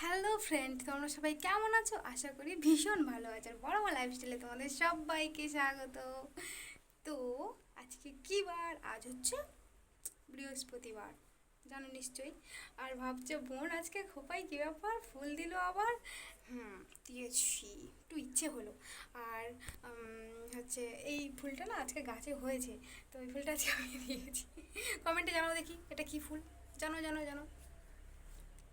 Hello friend, তোমরা সবাই কেমন আছো? আশা করি ভীষণ ভালো আছো। আর বড় বড় লাইফস্টাইলে তোমাদের সবাইকে স্বাগত। তো আজকে কী বার? আজ হচ্ছে বৃহস্পতিবার, জানো নিশ্চয়ই? আর ভাবছ বোন আজকে খোপাই কী ব্যাপার? ফুল দিল আবার? হুম, দিয়েছি, একটু ইচ্ছে হলো। আর হচ্ছে এই ফুলটা না আজকে গাছে হয়েছে, তো ওই ফুলটা আজকে আমি দিয়েছি। কমেন্টে জানাও দেখি এটা কী ফুল? জানো জানো জানো।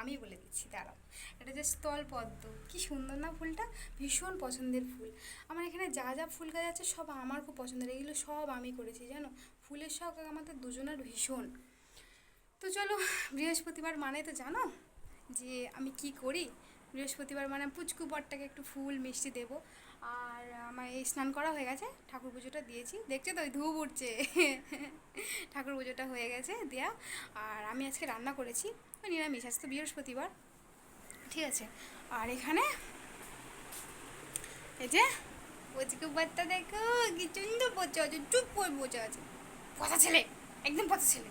আমি বলে দিচ্ছি, দাঁড়াও। এটা যে স্থল পদ্ম কি সুন্দর না ফুলটা? ভীষণ পছন্দের ফুল। আমার এখানে যা যা ফুল গাছ আছে সব আমার খুব পছন্দের। এগুলো সব আমি করেছি, জানো? ফুলের শখ আমাদের দুজনের ভীষণ। তো চলো, বৃহস্পতিবার মানে তো জানো যে আমি কি করি? বৃহস্পতিবার মানে পুচকু বরটাকে একটু ফুল মিষ্টি দেবো। আমার এই স্নান করা হয়ে গেছে, ঠাকুর পুজোটা দিয়েছি। দেখছ তো, ওই ধূপ উঠছে। ঠাকুর পুজোটা হয়ে গেছে দেয়া। আর আমি আজকে রান্না করেছি, ওই নিরামিষ, আজ তো বৃহস্পতিবার। ঠিক আছে, আর এখানে এই যে, পুচকু বাচ্চা দেখো, কি সুন্দর পচা আছে চুপ করে পচা আছে। পচা ছেলে, একদম পচা ছেলে।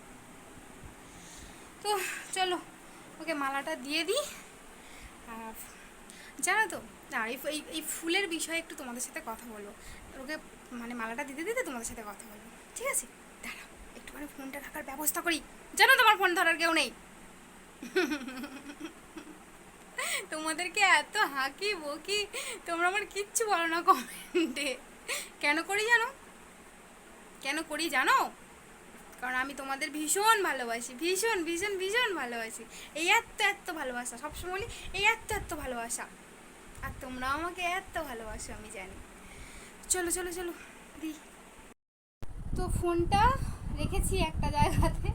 তো চলো, ওকে মালাটা দিয়ে দিই। আর জানো তো আর এই, এই- ফুলের বিষয়ে একটু তোমাদের সাথে কথা বলব। ওকে মানে মালাটা দিতে দিতে তোমাদের সাথে কথা বলব। ঠিক আছে? দাঁড়াও, একটুখানি ফোনটা রাখার ব্যবস্থা করি। জানো তোমার ফোন ধরার কেউ নেই? তোমাদেরকে এত হাঁকি বকি, তোমরা আমার কিচ্ছু বলো না কমেন্টে। কেন করি জানো? কেন করি জানো? কারণ আমি তোমাদের ভীষণ ভালোবাসি, ভীষণ ভীষণ ভীষণ ভালোবাসি। এই এত এত ভালোবাসা, সবসময় বলি, এই এত এত ভালোবাসা। আর তোমরা আমাকে এত ভালোবাসো, আমি জানি। চলো চলো চলো দি তো ফোনটা রেখেছি একটা জায়গাতে।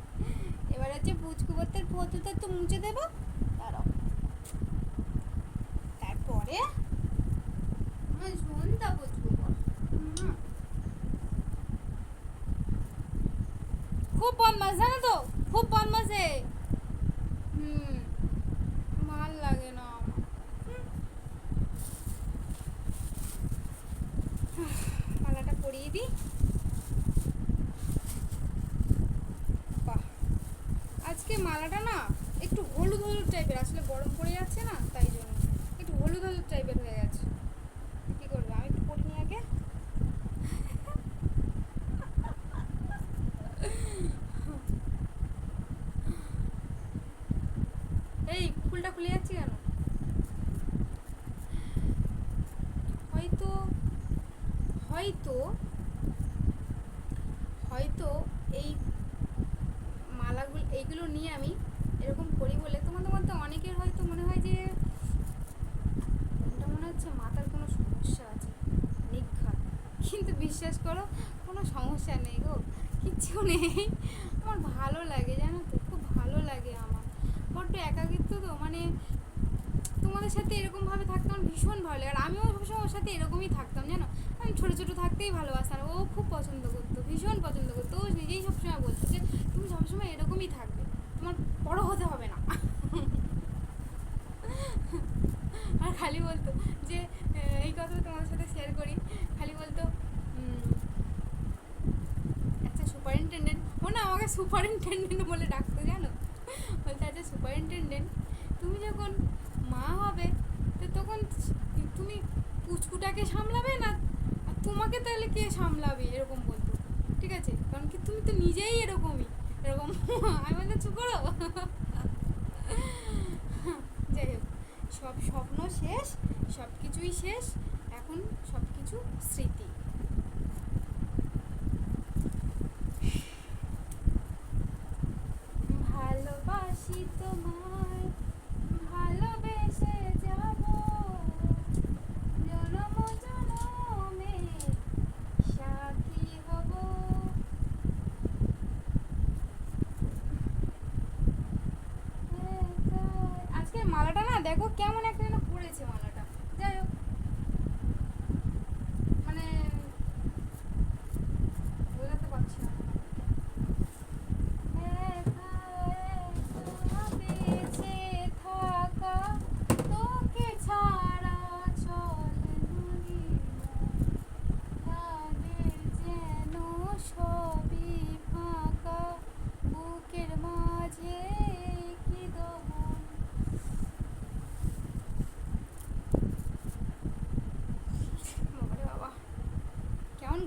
এবার হচ্ছে পুচকুবতের ফটোটা তো মুছে দেবো। তারপরে খুব বদমাস, জানো তো? খুব বদমাসে হুম ভালো লাগে না আমার হুম। মালাটা পরিয়ে দিই বাহ আজকে মালাটা না একটু হলুদ হলুদ টাইপের আসলে গরম পড়ে যাচ্ছে না তাই জন্য একটু হলুদ হলুদ টাইপের হয়ে গেছে কি করবে আমি একটু পরি নি আগে এই ফুলটা খুলে যাচ্ছে কেন? হয়তো হয়তো হয়তো এই মালাগুলো, এইগুলো নিয়ে আমি এরকম করি বলে তোমাদের মধ্যে অনেকের হয়তো মনে হয় যে এটা মনে হচ্ছে মাথার কোনো সমস্যা আছে নিঘাত কিন্তু বিশ্বাস করো, কোনো সমস্যা নেই গো, কিচ্ছু নেই। আমার ভালো লাগে, জানো তো, খুব ভালো লাগে আমার। বড্ড একাকিত্ব তো মানে তোমাদের সাথে এরকমভাবে থাকতে আমার ভীষণ ভালো লাগে। আর আমিও সবসময় ওর সাথে এরকমই থাকতাম, জানো? আমি ছোটো ছোটো থাকতেই ভালোবাসতাম, ও খুব পছন্দ করতো, ভীষণ পছন্দ করতো। ও নিজেই সবসময় বলতো যে, তুমি সবসময় এরকমই থাকবে, তোমার বড় হতে হবে না। আর খালি বলতো যে এই কথা তোমার সাথে শেয়ার করি। খালি বলতো আচ্ছা সুপারিনটেন্ডেন্ট ও না, আমাকে সুপারিনটেন্ডেন্ট বলে ডাকতো, জানো? বলতে আচ্ছা সুপারিনটেন্ডেন্ট তুমি যখন মা হবে, তো তখন তুমি পুচকুটাকে সামলাবে না? আর তোমাকে তাহলে কে সামলাবে? এরকম বলতো। ঠিক আছে? কারণ কি তুমি তো নিজেই এরকমই। এরকম আমি বলতে চুপ করো। যাই হোক, সব স্বপ্ন শেষ সব কিছুই শেষ, এখন সব কিছু স্মৃতি ভালোবাসি তোমায় ভালোবেসে যাব জনম জনমে সাথী হব আজকে মালাটা না দেখো কেমন একটা যেন পড়েছে মালাটা যাই হোক মানে বোঝাতে পারছি না একা একা বেঁচে থাকা তোকে ছাড়া চলে না লাগে যেন সবই ফাঁকা বুকের মাঝে কি দহন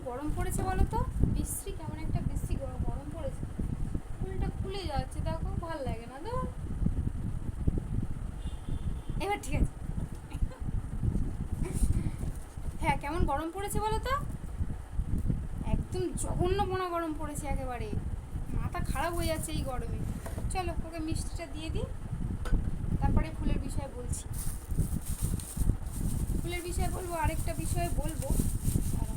গরম পড়েছে বলো তো বৃষ্টি কেমন একটা বৃষ্টি গরম গরম পড়েছে ফুলটা খুলে যাচ্ছে দেখো ভালো লাগে না তো। এবার ঠিক আছে। হ্যাঁ কেমন গরম পড়েছে বলো তো? একদম জঘন্য পোনা গরম পড়েছে একেবারে। মাথা খারাপ হয়ে যাচ্ছে এই গরমে। চলো, ওকে মিষ্টিটা দিয়ে দিই। তারপরে ফুলের বিষয়ে বলছি। ফুলের বিষয়ে বলব, আরেকটা বিষয়ে বলব দাঁড়াও।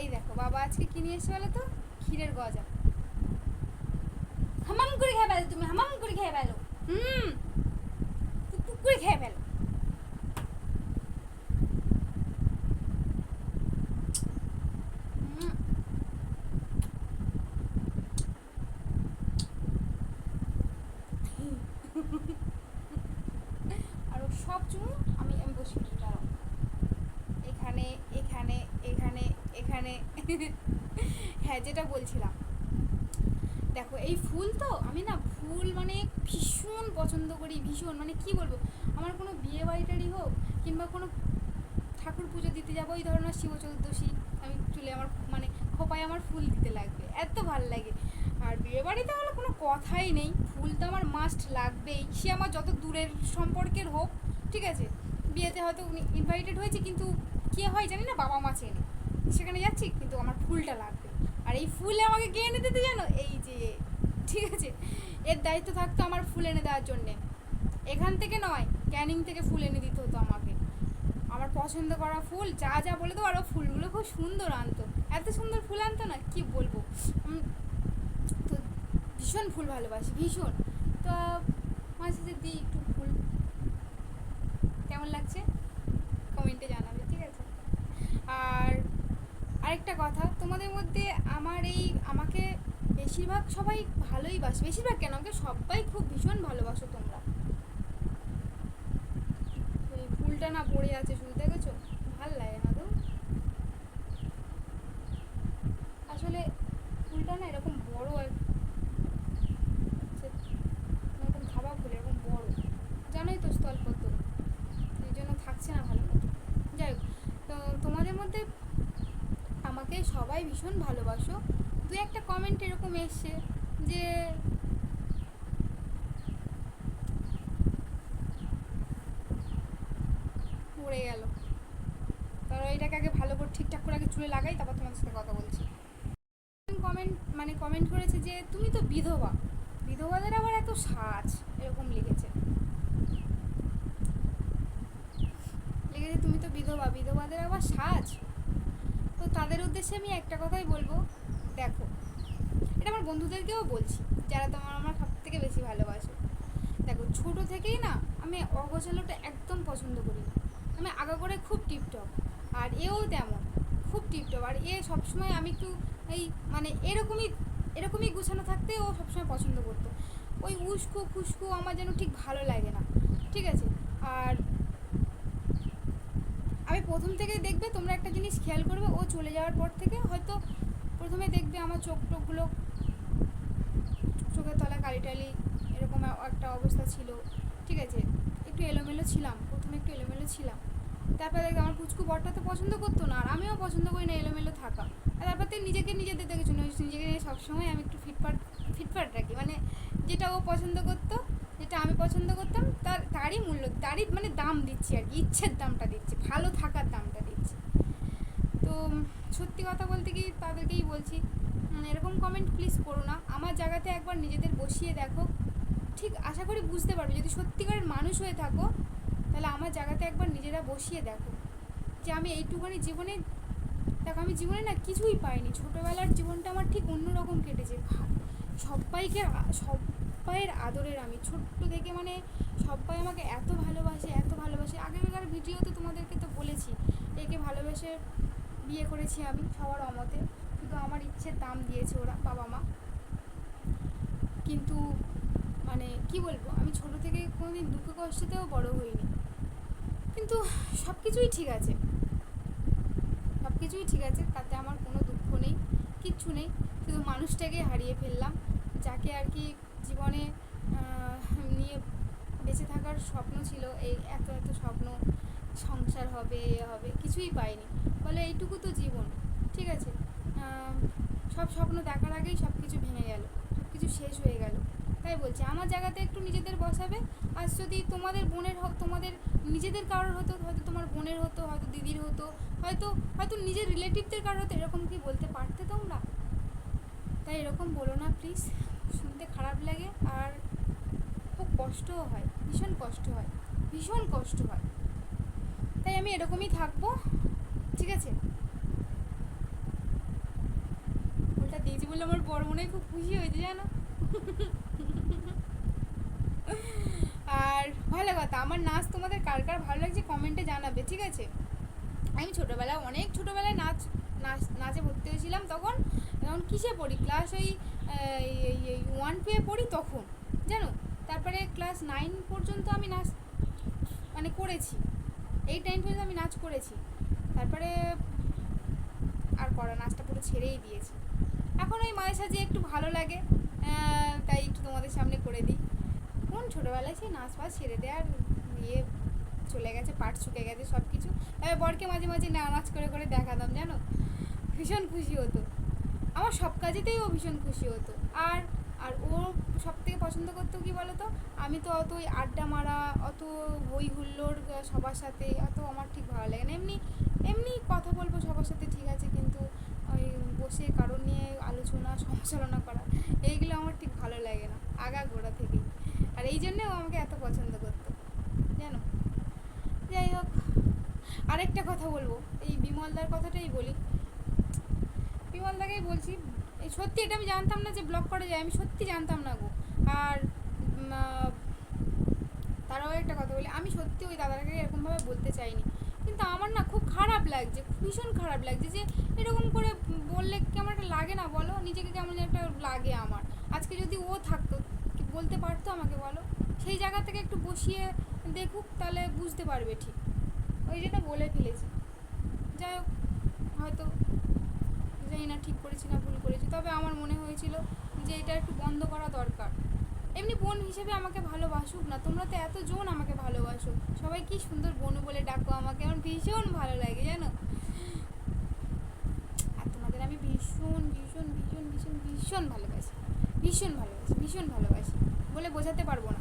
এই দেখো বাবা আজকে কি নিয়ে এসে বলো তো ক্ষীরের গজা। হামাম করে খেয়ে ফেলো তুমি, হামাম করে খেয়ে ফেলো। হুম টুক করে খেয়ে ফেলো হুম। আর ওর সব চুমু আমি আমি বসে বসে দাঁড়াও এখানে এখানে এখানে এখানে হ্যাঁ যেটা বলছিলাম। দেখো, এই ফুল তো আমি না ফুল মানে ভীষণ পছন্দ করি, ভীষণ। মানে কি বলব? আমার কোনো বিয়ে বাড়িটারই হোক কিংবা কোনো ঠাকুর পুজো দিতে যাব ওই ধরনের শিব চতুর্দশী আমি চুলে আমার মানে খোপায় আমার ফুল দিতে লাগবে, এত ভালো লাগে। আর বিয়ে বাড়িতে হলে কোনো কথাই নেই, ফুল তো আমার মাস্ট লাগবেই। সে আমার যত দূরের সম্পর্কের হোক, ঠিক আছে? বিয়েতে হয়তো উনি ইনভাইটেড হয়েছে, কিন্তু কে হয় জানি না বাবা মা চেনে। সেখানে যাচ্ছি আমার ফুলটা লাগবে। আর এই ফুল আমাকে কে এনে দিতে জানো? এই যে, ঠিক আছে? এর দায়িত্ব থাকতো আমার ফুল এনে দেওয়ার জন্যে। এখান থেকে নয়, ক্যানিং থেকে ফুল এনে দিতে হতো আমাকে। আমার পছন্দ করা ফুল, যা যা বলে দেবো আরও ফুলগুলো খুব সুন্দর আনতো। এত সুন্দর ফুল আনতো না, কি বলব? তো ভীষণ ফুল ভালোবাসি, ভীষণ। তো মাঝে দিই একটু ফুল কেমন লাগছে কমেন্টে জানাবে ঠিক আছে আর আরেকটা কথা, তোমাদের মধ্যে আমার এই, আমাকে বেশিরভাগ সবাই ভালোই বাসে। বেশিরভাগ কেন? আমাকে সবাই খুব ভীষণ ভালোবাসো তোমরা। এই ফুলটা না পড়ে আছে শুনতে দেখেছ? ভালো লাগে না তো। আসলে ফুলটা না এরকম বড় আর এরকম ধাবা এরকম বড়। জানোই তো এই জন্য থাকছে না ভালো যাই হোক, তো তোমাদের মধ্যে আমাকে সবাই ভীষণ ভালোবাসো। দু একটা কমেন্ট এরকম এসছে যে পড়ে গেল। তারপর এটাকে আগে ভালো করে ঠিকঠাক করে আগে চুলে লাগাই, তারপর তোমাদের সাথে কথা বলছি। কমেন্ট মানে কমেন্ট করেছে যে, তুমি তো বিধবা। বিধবাদের আবার এত সাজ? এরকম লিখেছে। লিখেছে, তুমি তো বিধবা। বিধবাদের আবার সাজ? তো তাদের উদ্দেশ্যে আমি একটা কথাই বলব। দেখো, এটা আমার বন্ধুদেরকেও বলছি, যারা তোমার আমার সব থেকে বেশি ভালোবাসে। দেখো, ছোটো থেকেই না আমি অগোছালোটা একদম পছন্দ করি না। আমি আগা করে খুব টিপটপ, আর এও তেমন, খুব টিপটপ। আর এ সবসময় আমি একটু এই মানে এরকমই এরকমই গুছানো থাকতে ও সবসময় পছন্দ করতো। ওই উস্কো খুস্কো আমার যেন ঠিক ভালো লাগে না, ঠিক আছে? আর আমি প্রথম থেকে দেখবে তোমরা একটা জিনিস খেয়াল করবে, ও চলে যাওয়ার পর থেকে হয়তো প্রথমে দেখবে আমার চোখ টোকগুলো চোখের তলায় কালি টালি এরকম একটা অবস্থা ছিল। ঠিক আছে? একটু এলোমেলো ছিলাম, প্রথমে একটু এলোমেলো ছিলাম। তারপরে দেখবে আমার পুচকু বরটা তো পছন্দ করতো না, আর আমিও পছন্দ করি না এলোমেলো থাকা। আর তারপর থেকে নিজেকে নিজেদের দেখেছ, নিজেকে নিয়ে সবসময় আমি একটু ফিটফাট ফিটফাট রাখি। মানে যেটা ও পছন্দ করতো যেটা আমি পছন্দ করতাম, তার, তারই মূল্য, তারই মানে দাম দিচ্ছি আর কি, ইচ্ছের দামটা দিচ্ছি, ভালো থাকার দামটা দিচ্ছি। তো সত্যি কথা বলতে কি তাদেরকেই বলছি এরকম কমেন্ট প্লিজ করো না। আমার জায়গাতে একবার নিজেদের বসিয়ে দেখো। ঠিক আশা করি বুঝতে পারবে, যদি সত্যিকারের মানুষ হয়ে থাকো, তাহলে আমার জায়গাতে একবার নিজেরা বসিয়ে দেখো। যে আমি এইটুখানি জীবনে, দেখো আমি জীবনে না কিছুই পাইনি। ছোটোবেলার জীবনটা আমার ঠিক অন্যরকম কেটেছে। সবাইকে আ- সবাইয়ের আদরের আমি। ছোট্ট থেকে মানে সবাই আমাকে এত ভালোবাসে এত ভালোবাসে। আগেকার ভিডিওতে তোমাদেরকে তো বলেছি, একে ভালোবেসে বিয়ে করেছি আমি সবার অমতে। কিন্তু আমার ইচ্ছের দাম দিয়েছে ওরা বাবা মা। কিন্তু মানে কি বলব, আমি ছোট থেকে কোনোদিন দুঃখ কষ্টেতেও বড় হইনি। কিন্তু সব কিছুই ঠিক আছে। সব কিছুই ঠিক আছে, তাতে আমার কোনো দুঃখ নেই, কিচ্ছু নেই। শুধু মানুষটাকে হারিয়ে ফেললাম, যাকে আর কি জীবনে নিয়ে বেঁচে থাকার স্বপ্ন ছিল, এই এত এত স্বপ্ন, সংসার হবে হবে, কিছুই পাইনি। বলে এইটুকু তো জীবন, ঠিক আছে? সব স্বপ্ন দেখার আগেই সব কিছু ভেঙে গেল সব কিছু শেষ হয়ে গেল। তাই বলছি, আমার জায়গাতে একটু নিজেদের বসাবে, আর যদি তোমাদের বোনের হোক তোমাদের নিজেদের কারোর হতো, হয়তো তোমার বোনের হতো, হয়তো দিদির হতো, হয়তো হয়তো নিজের রিলেটিভদের কারোর হতো, এরকম কি বলতে পারতে তোমরা? তাই এরকম বলো না প্লিজ শুনতে খারাপ লাগে আর খুব কষ্টও হয়, ভীষণ কষ্ট হয়, ভীষণ কষ্ট হয়। তাই আমি এরকমই থাকব, ঠিক আছে? ফুলটা দিয়েছি বলে আমার বড় মনে খুব খুশি হয়েছে, জানো? আর ভালো কথা, আমার নাচ তোমাদের কার কার ভালো লাগছে কমেন্টে জানাবে, ঠিক আছে? আমি ছোটোবেলায়, অনেক ছোটোবেলায় নাচ নাচ, নাচে ভর্তি হয়েছিলাম তখন। তখন কিসে পড়ি? ক্লাস ওই ওয়ান টুয়ে পড়ি তখন, জানো? তারপরে ক্লাস নাইন পর্যন্ত আমি নাচ মানে করেছি। এই টাইম পর্যন্ত আমি নাচ করেছি। তারপরে আর করা, নাচটা পুরো ছেড়েই দিয়েছি। এখন ওই মাঝে সাঝে একটু ভালো লাগে তাই একটু তোমাদের সামনে করে দিই। কোন ছোটোবেলায় সেই নাচ ফাচ ছেড়ে দেওয়ার ইয়ে চলে গেছে, পাট শুকে গেছে, সব বরকে মাঝে মাঝে নাচ করে করে দেখাতাম জানো? ভীষণ খুশি হতো। আমার সব কাজেতেই ও ভীষণ খুশি হতো। আর আর ও সব থেকে পছন্দ করতো কি বলতো? আমি তো অত ওই আড্ডা মারা অত হই হুল্লোড় আহ, সবার সাথে অত আমার ঠিক ভালো লাগে না। এমনি এমনি কথা বলব সবার সাথে ঠিক আছে কিন্তু ওই বসে কারণ নিয়ে আলোচনা সমালোচনা করা এইগুলো আমার ঠিক ভালো লাগে না আগা গোড়া থেকেই। আর এই জন্যে ও আমাকে এত পছন্দ করতো জানো? যাই হোক। আরেকটা কথা বলব। এই বিমলদার কথাটাই বলি। বিমলদাকেই বলছি, এই সত্যি এটা আমি জানতাম না যে ব্লক করা যায়, আমি সত্যি জানতাম না গো। আর তারাও একটা কথা বলি, আমি সত্যি ওই দাদাটাকে এরকমভাবে বলতে চাইনি। কিন্তু আমার না খুব খারাপ লাগছে, ভীষণ খারাপ লাগছে যে এরকম করে বললে কেমন একটা লাগে না বলো? নিজেকে কেমন একটা লাগে আমার। আজকে যদি ও থাকতো বলতে পারতো আমাকে বলো? সেই জায়গা থেকে একটু বসিয়ে দেখুক, তাহলে বুঝতে পারবে ঠিক। ওই জন্য বলে ফেলেছি। যাই হোক, হয়তো জানি না ঠিক করেছি না ভুল করেছি, তবে আমার মনে হয়েছিল যে এটা একটু বন্ধ করা দরকার। এমনি বোন হিসেবে আমাকে ভালোবাসুক না, তোমরা তো এত জন আমাকে ভালোবাসো। সবাই কি সুন্দর বোনু বলে ডাকো আমাকে, আমার ভীষণ ভালো লাগে, জানো? আর তোমাদের আমি ভীষণ ভীষণ ভীষণ ভীষণ ভীষণ ভালোবাসি। ভীষণ ভালোবাসি ভীষণ ভালোবাসি। বলে বোঝাতে পারব না।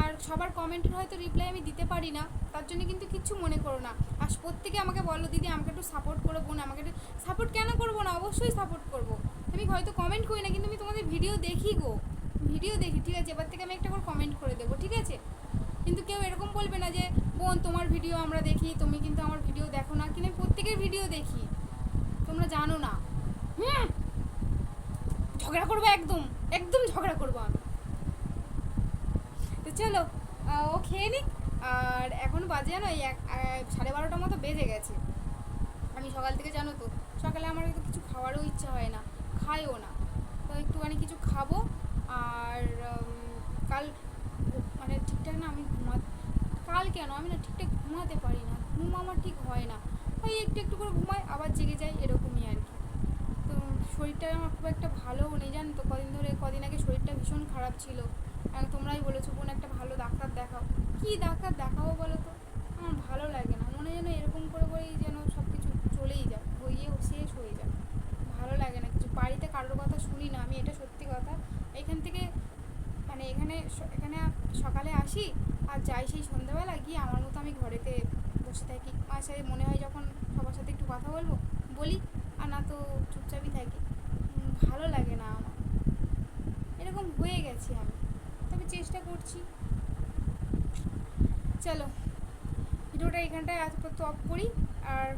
আর সবার কমেন্টের হয়তো রিপ্লাই আমি দিতে পারি না, তার জন্য কিন্তু কিচ্ছু মনে করো না। আর প্রত্যেকে আমাকে বলো, দিদি, আমাকে একটু সাপোর্ট করো, বোন, আমাকে একটু সাপোর্ট কেন করব না? অবশ্যই সাপোর্ট করব। আমি হয়তো কমেন্ট করি না, কিন্তু আমি তোমাদের ভিডিও দেখি গো। ভিডিও দেখি, ঠিক আছে? এবার থেকে আমি একটা করে কমেন্ট করে দেবো, ঠিক আছে? কিন্তু কেউ এরকম বলবে না যে, বোন, তোমার ভিডিও আমরা দেখি, তুমি কিন্তু আমার ভিডিও দেখো না। কিন্তু আমি প্রত্যেকের ভিডিও দেখি। তোমরা জানো না। হুম? ঝগড়া করব একদম একদম ঝগড়া করব আমি। চলো ও খেয়ে নিক। আর এখন বাজে জানো এই এক সাড়ে বারোটার মতো বেজে গেছে। আমি সকাল থেকে জানো তো, সকালে আমার হয়তো কিছু খাওয়ারও ইচ্ছা হয় না, খাইও না। তো একটুখানি কিছু খাব, আর কাল মানে ঠিকঠাক না আমি ঘুমা কাল কেন? আমি না ঠিকঠাক ঘুমাতে পারি না, ঘুম আমার ঠিক হয় না। ওই একটু একটু করে ঘুমাই, আবার জেগে যাই, এরকমই আর কি। তো শরীরটা আমার খুব একটা ভালোও নেই জানো তো, কদিন ধরে, কদিন আগে শরীরটা ভীষণ খারাপ ছিল। তোমরাই বলেছ, বোন, একটা ভালো ডাক্তার দেখাও। কী ডাক্তার দেখাবো বলো তো? আমার ভালো লাগে না। মনে যেন এরকম করে করেই যেন সব কিছু চলেই যায়, হইয়ে শেষ হয়ে যায়। ভালো লাগে না। কিছু বাড়িতে কারোর কথা শুনি না, আমি এটা সত্যি কথা। এখান থেকে মানে এখানে এখানে সকালে আসি আর যাই সেই সন্ধ্যাবেলা গিয়ে আমার মতো আমি ঘরেতে বসে থাকি। মায়ের সাথে মনে হয় যখন সবার সাথে একটু কথা বলব, বলি আর না তো চুপচাপই থাকি। ভালো লাগে না আমার। এরকম হয়ে গেছি আমি। চেষ্টা করছি। চলো, ভিডিওটা এখানটায় আজ আপাতত অফ করি, আর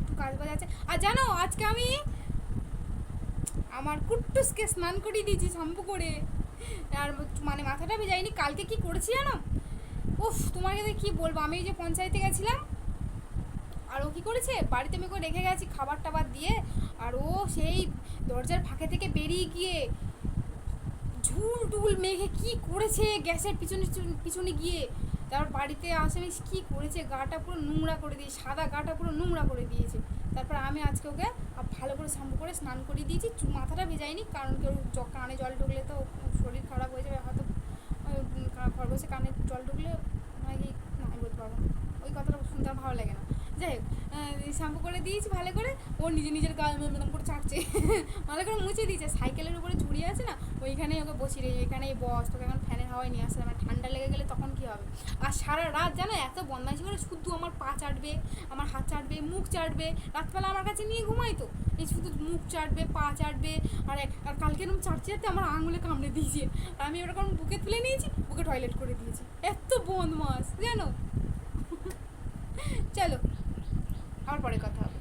একটু কাজ বাজ আছে। আর জানো, আজকে আমি আমার কুট্টুসকে স্নান করিয়ে দিয়েছি শ্যাম্পু করে। আর মানে মাথাটা ভেজাইনি কালকে কি করেছি জানো? উফ তোমাকে তো কী বলব? আমি এই যে পঞ্চায়েতে গেছিলাম, আর ও কী করেছে? বাড়িতে আমি করে রেখে গেছি খাবার টাবার দিয়ে, আর ও সেই দরজার ফাঁকে থেকে বেরিয়ে গিয়ে ঝুল টুল মেঘে কি করেছে গ্যাসের পিছনে পিছনে গিয়ে? তারপর বাড়িতে আসে কী করেছে? গাটা পুরো নোংরা করে দিয়ে সাদা গাটা পুরো নোংরা করে দিয়েছে। তারপর আমি আজকে ওকে ভালো করে শ্যাম্পু করে স্নান করিয়ে দিয়েছি। মাথাটা ভেজাইনি কারণ কেউ কানে জল ঢুকলে তো শরীর খারাপ হয়ে যাবে, হয়তো কা- খরগোশে কানে জল ঢুকলে নাকি না আমি বলতে পারব ওই কথাটা শুনতে ভালো লাগে না। যাই হোক শ্যাম্পু করে দিয়েছি ভালো করে। ও নিজে নিজের গাল মেম করে চাটছে ভালো করে মুছে দিয়েছে। সাইকেলের উপরে ঝুড়ি আছে না, ওইখানেই ওকে বসিয়ে রেখে এখানে বস, তোকে এখন ফ্যানের হাওয়ায় নিয়ে আসতে না। ঠান্ডা লেগে গেলে তখন কি হবে? আর সারা রাত জানো, এত বদমাইশি করে শুধু আমার পা চাটবে, আমার হাত চাটবে, মুখ চাটবে। রাতবেলা আমার কাছে নিয়ে ঘুমাই তো। এই শুধু মুখ চাটবে, পা চাটবে, আর আর কালকে এরকম চাটতে চাটতে আমার আঙুলে কামড়ে দিয়েছে। আর আমি ওরকম বুকে তুলে নিয়েছি বুকে টয়লেট করে দিয়েছি। এত বদমাস, জানো? চলো। আবার পরে কথা হবে।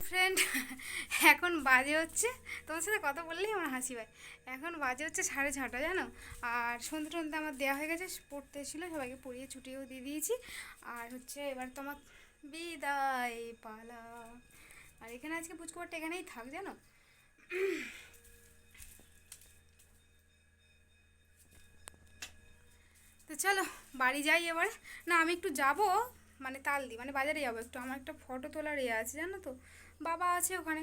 ফ্রেন্ড এখন বাজে হচ্ছে। তোমার সাথে কথা বললেই আমার হাসি পায়। এখন বাজে হচ্ছে সাড়ে ছটা, জানো? আর সন্ধ্যে টন্ধে আমার দেওয়া হয়ে গেছে, পড়তে ছিল সবাইকে পড়িয়ে ছুটিয়েও দিয়ে দিয়েছি। আর হচ্ছে এবার তোমার বিদায় পালা। আর এখানে আজকে পুচকুমারটা এখানেই থাক, জানো? তো চলো, বাড়ি যাই এবার। না, আমি একটু যাব। মানে তালদি মানে বাজারে যাব একটু। আমার একটা ফটো তোলার ইয়ে আছে, জানো তো? বাবা আছে ওখানে।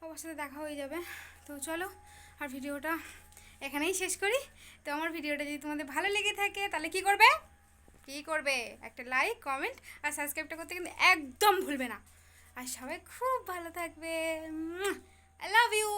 বাবার সাথে দেখা হয়ে যাবে। তো চলো, আর ভিডিওটা এখানেই শেষ করি। তো আমার ভিডিওটা যদি তোমাদের ভালো লেগে থাকে, তাহলে কি করবে? কি করবে? একটা লাইক কমেন্ট আর সাবস্ক্রাইবটা করতে কিন্তু একদম ভুলবে না। আর সবাই খুব ভালো থাকবে। I love you